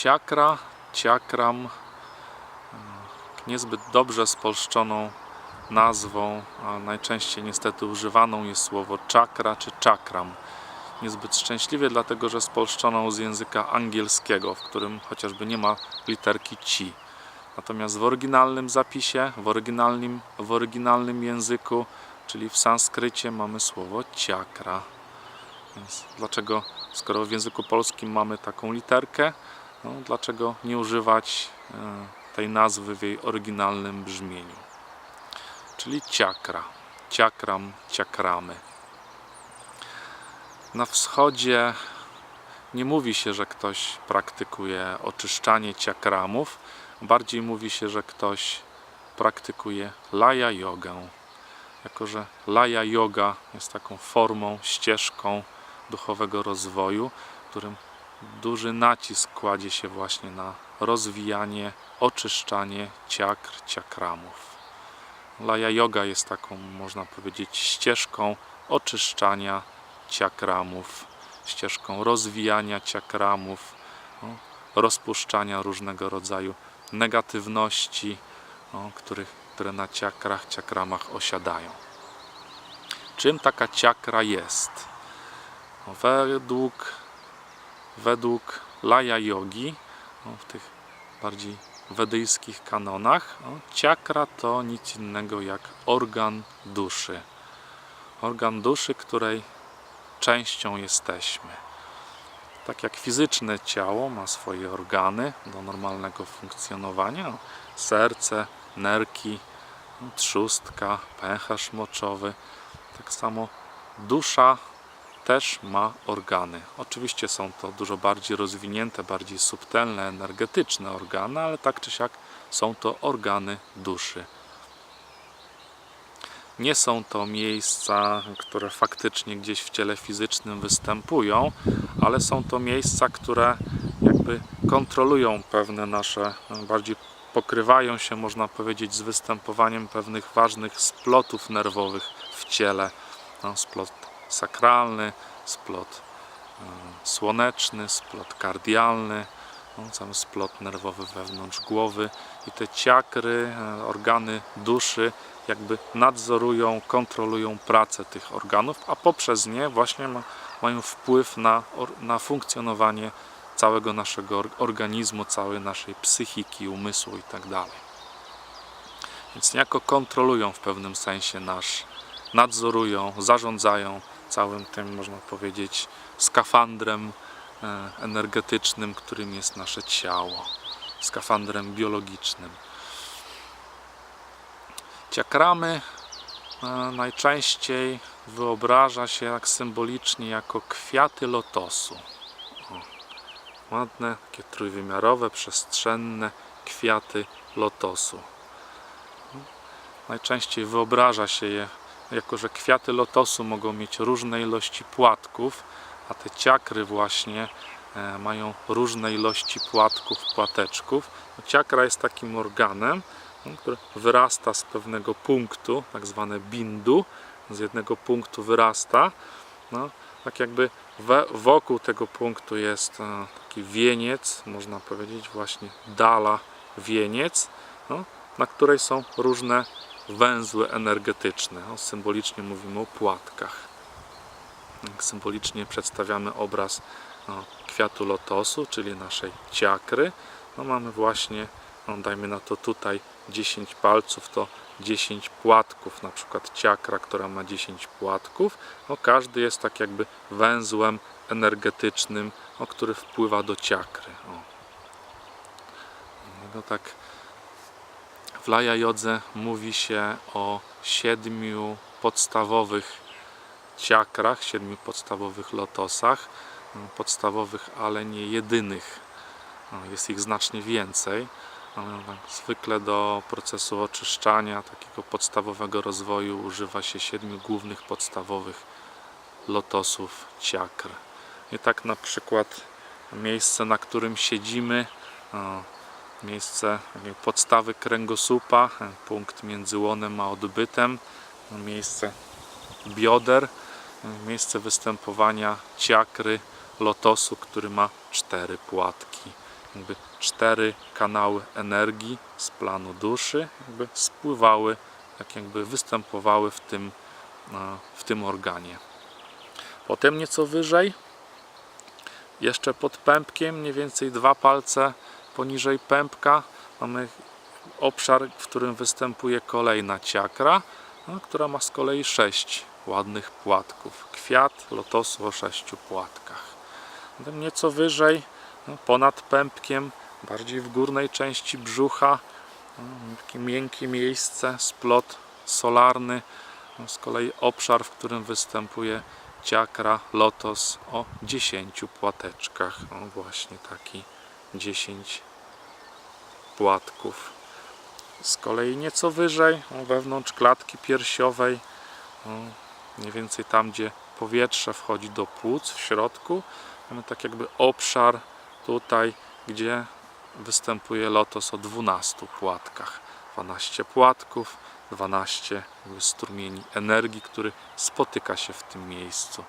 Ciakra, ciakram, niezbyt dobrze spolszczoną nazwą, a najczęściej niestety używaną jest słowo czakra czy czakram. Niezbyt szczęśliwie, dlatego że spolszczoną z języka angielskiego, w którym chociażby nie ma literki ci. Natomiast w oryginalnym zapisie, w oryginalnym, w oryginalnym języku, czyli w sanskrycie mamy słowo ciakra. Więc dlaczego, skoro w języku polskim mamy taką literkę, no, dlaczego nie używać e, tej nazwy w jej oryginalnym brzmieniu? Czyli ciakra, ciakram, ciakramy. Na wschodzie nie mówi się, że ktoś praktykuje oczyszczanie ciakramów, bardziej mówi się, że ktoś praktykuje laja jogę. Jako, że laja yoga jest taką formą, ścieżką duchowego rozwoju, którym duży nacisk kładzie się właśnie na rozwijanie, oczyszczanie ciakr, ciakramów. Laja yoga jest taką, można powiedzieć, ścieżką oczyszczania ciakramów, ścieżką rozwijania ciakramów, no, rozpuszczania różnego rodzaju negatywności, no, których, które na ciakrach, ciakramach osiadają. Czym taka ciakra jest? No, według, według Laja Yogi, no, w tych bardziej wedyjskich kanonach, no, ciakra to nic innego jak organ duszy. Organ duszy, której częścią jesteśmy. Tak jak fizyczne ciało ma swoje organy do normalnego funkcjonowania, serce, nerki, trzustka, pęcherz moczowy, tak samo dusza też ma organy. Oczywiście są to dużo bardziej rozwinięte, bardziej subtelne, energetyczne organy, ale tak czy siak są to organy duszy. Nie są to miejsca, które faktycznie gdzieś w ciele fizycznym występują, ale są to miejsca, które jakby kontrolują pewne nasze, bardziej pokrywają się, można powiedzieć, z występowaniem pewnych ważnych splotów nerwowych w ciele. No, splot sakralny, splot e, słoneczny, splot kardialny, no, cały splot nerwowy wewnątrz głowy i te ciakry, e, organy duszy jakby nadzorują, kontrolują pracę tych organów, a poprzez nie właśnie ma, mają wpływ na, na funkcjonowanie całego naszego or- organizmu, całej naszej psychiki, umysłu itd. Więc niejako kontrolują w pewnym sensie nasz, nadzorują, zarządzają całym tym, można powiedzieć, skafandrem e, energetycznym, którym jest nasze ciało, skafandrem biologicznym. Ciakramy e, najczęściej wyobraża się tak symbolicznie jako kwiaty lotosu. O, ładne, takie trójwymiarowe, przestrzenne kwiaty lotosu. Najczęściej wyobraża się je jako, że kwiaty lotosu mogą mieć różne ilości płatków, a te ciakry właśnie e, mają różne ilości płatków, płateczków. No, Ciakra jest takim organem, no, który wyrasta z pewnego punktu, tak zwane bindu, z jednego punktu wyrasta. No, tak jakby we, wokół tego punktu jest e, taki wieniec, można powiedzieć właśnie dala wieniec, no, na której są różne węzły energetyczne. O, symbolicznie mówimy o płatkach. Jak Symbolicznie przedstawiamy obraz no, kwiatu lotosu, czyli naszej ciakry. No, mamy właśnie, no, dajmy na to tutaj 10 palców, to 10 płatków, na przykład ciakra, która ma 10 płatków. No, każdy jest tak jakby węzłem energetycznym, no, który wpływa do ciakry. O. No, tak w Laja Jodze mówi się o siedmiu podstawowych ciakrach, siedmiu podstawowych lotosach. No, Podstawowych, ale nie jedynych. No, Jest ich znacznie więcej. No, tak Zwykle do procesu oczyszczania, takiego podstawowego rozwoju używa się siedmiu głównych podstawowych lotosów ciakr. I tak na przykład miejsce, na którym siedzimy, o, miejsce podstawy kręgosłupa, punkt między łonem a odbytem, miejsce bioder, miejsce występowania ciakry lotosu, który ma cztery płatki. jakby cztery kanały energii z planu duszy jakby spływały, tak jakby występowały w tym, e, w tym organie. Potem nieco wyżej, jeszcze pod pępkiem, mniej więcej dwa palce poniżej pępka, mamy obszar, w którym występuje kolejna ciakra, no, która ma z kolei sześć ładnych płatków. Kwiat lotosu o sześciu płatkach. Potem nieco wyżej, no, ponad pępkiem, bardziej w górnej części brzucha, no, takie miękkie miejsce, splot solarny, no, z kolei obszar, w którym występuje ciakra, lotos o 10 płateczkach. O właśnie taki 10 płatków. Z kolei nieco wyżej, o, wewnątrz klatki piersiowej, o, mniej więcej tam, gdzie powietrze wchodzi do płuc w środku, mamy tak jakby obszar tutaj, gdzie występuje lotos o 12 płatkach. 12 płatków, 12 jakby strumieni energii, który spotyka się w tym miejscu.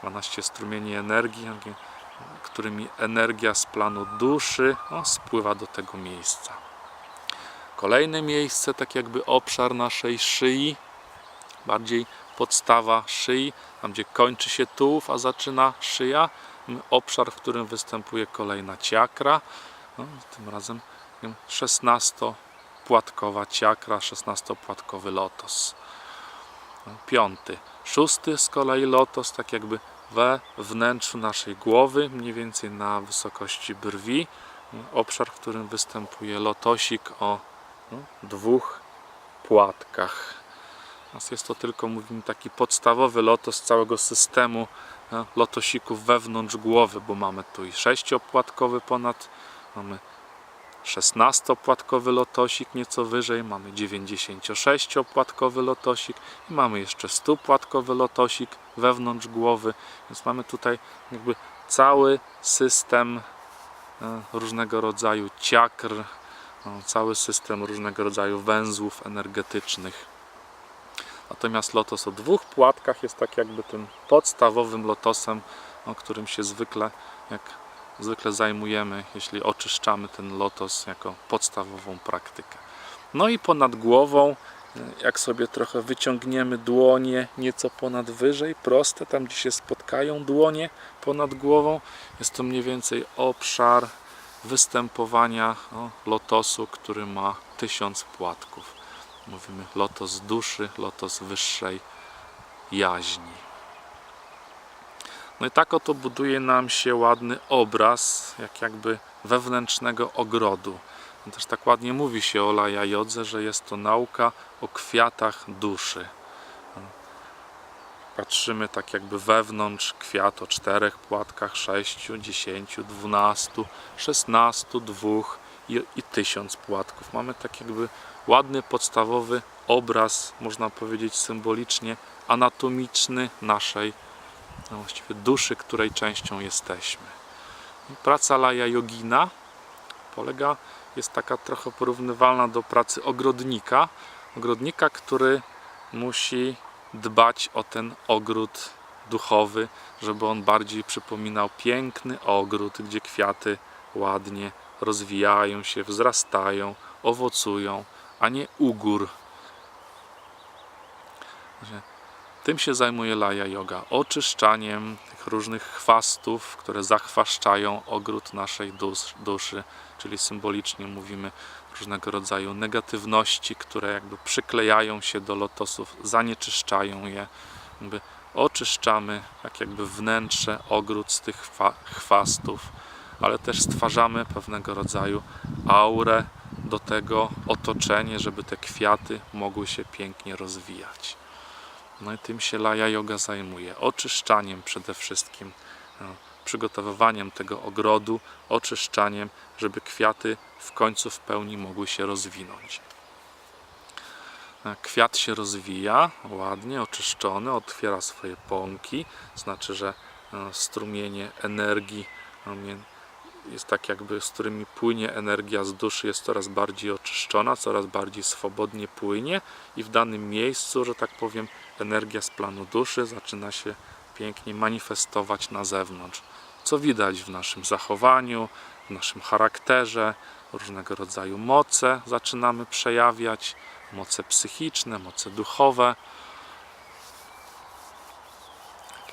12 strumieni energii, którymi energia z planu duszy no, spływa do tego miejsca. Kolejne miejsce, tak jakby obszar naszej szyi, bardziej podstawa szyi, tam gdzie kończy się tułów, a zaczyna szyja, obszar, w którym występuje kolejna ciakra, no, tym razem 16-płatkowa ciakra, 16-płatkowy lotos. No, Piąty. Szósty z kolei lotos, tak jakby we wnętrzu naszej głowy, mniej więcej na wysokości brwi. Obszar, w którym występuje lotosik o no, dwóch płatkach. Jest to tylko, mówimy, taki podstawowy lotos całego systemu e, lotosików wewnątrz głowy, bo mamy tu i sześciopłatkowy ponad, mamy 16-płatkowy lotosik nieco wyżej, mamy 96-płatkowy lotosik i mamy jeszcze 100-płatkowy lotosik wewnątrz głowy, więc mamy tutaj jakby cały system e, różnego rodzaju ciakr, no, cały system różnego rodzaju węzłów energetycznych. Natomiast lotos o dwóch płatkach jest tak jakby tym podstawowym lotosem, o którym się zwykle, jak zwykle zajmujemy, jeśli oczyszczamy ten lotos jako podstawową praktykę. No i ponad głową, jak sobie trochę wyciągniemy dłonie nieco ponad wyżej, proste, tam gdzie się spotkają dłonie ponad głową, jest to mniej więcej obszar występowania o, lotosu, który ma tysiąc płatków. Mówimy lotos duszy, lotos wyższej jaźni. No i tak oto buduje nam się ładny obraz, jak jakby wewnętrznego ogrodu. No Też tak ładnie mówi się o Laja Jodze, że jest to nauka o kwiatach duszy. Patrzymy tak jakby wewnątrz kwiat o czterech płatkach, sześciu, dziesięciu, dwunastu, szesnastu, dwóch i, i tysiąc płatków. Mamy tak jakby ładny, podstawowy obraz, można powiedzieć symbolicznie, anatomiczny naszej no właściwie duszy, której częścią jesteśmy. Praca Laja Yogina polega, jest taka trochę porównywalna do pracy ogrodnika. Ogrodnika, który musi dbać o ten ogród duchowy, żeby on bardziej przypominał piękny ogród, gdzie kwiaty ładnie rozwijają się, wzrastają, owocują, a nie ugór. Tym się zajmuje Laja Yoga. Oczyszczaniem tych różnych chwastów, które zachwaszczają ogród naszej dusz, duszy, czyli symbolicznie mówimy różnego rodzaju negatywności, które jakby przyklejają się do lotosów, zanieczyszczają je. Jakby oczyszczamy tak jakby wnętrze, ogród z tych chwa- chwastów, ale też stwarzamy pewnego rodzaju aurę do tego otoczenie, żeby te kwiaty mogły się pięknie rozwijać. No i tym się Laja Yoga zajmuje. Oczyszczaniem przede wszystkim, no, przygotowywaniem tego ogrodu, oczyszczaniem, żeby kwiaty w końcu w pełni mogły się rozwinąć. E, Kwiat się rozwija ładnie, oczyszczony, otwiera swoje pąki, znaczy, że e, strumienie energii jest tak jakby, z którymi płynie energia z duszy, jest coraz bardziej oczyszczona, coraz bardziej swobodnie płynie i w danym miejscu, że tak powiem, energia z planu duszy zaczyna się pięknie manifestować na zewnątrz. Co widać w naszym zachowaniu, w naszym charakterze, różnego rodzaju moce zaczynamy przejawiać, moce psychiczne, moce duchowe.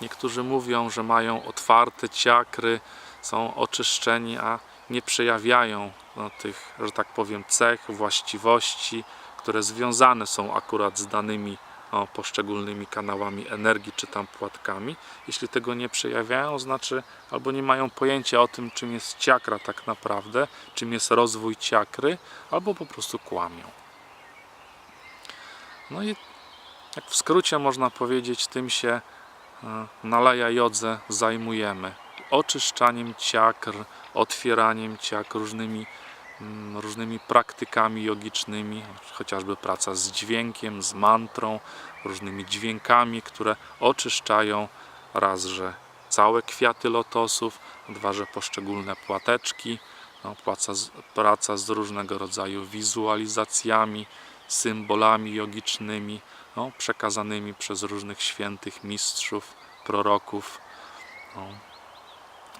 Niektórzy mówią, że mają otwarte ciakry, są oczyszczeni, a nie przejawiają no, tych, że tak powiem, cech, właściwości, które związane są akurat z danymi o, poszczególnymi kanałami energii czy tam płatkami. Jeśli tego nie przejawiają, znaczy albo nie mają pojęcia o tym, czym jest ciakra tak naprawdę, czym jest rozwój ciakry, albo po prostu kłamią. No i jak w skrócie można powiedzieć, tym się e, na Laja Jodze zajmujemy. Oczyszczaniem ciakr, otwieraniem ciakr, różnymi, mm, różnymi praktykami jogicznymi, chociażby praca z dźwiękiem, z mantrą, różnymi dźwiękami, które oczyszczają raz, że całe kwiaty lotosów, dwa, że poszczególne płateczki, no, praca, z, praca z różnego rodzaju wizualizacjami, symbolami jogicznymi, no, przekazanymi przez różnych świętych mistrzów, proroków, no,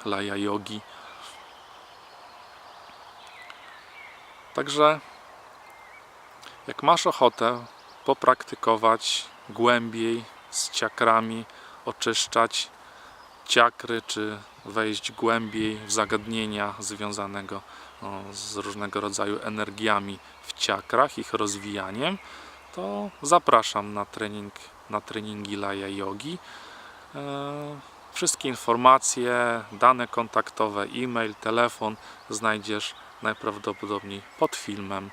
laja jogi. Także jak masz ochotę popraktykować głębiej z ciakrami, oczyszczać ciakry, czy wejść głębiej w zagadnienia związanego z różnego rodzaju energiami w ciakrach, ich rozwijaniem, to zapraszam na trening, na treningi Laja Yogi. Wszystkie informacje, dane kontaktowe, e-mail, telefon znajdziesz najprawdopodobniej pod filmem.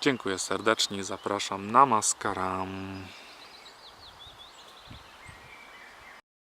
Dziękuję serdecznie zapraszam na maskaram.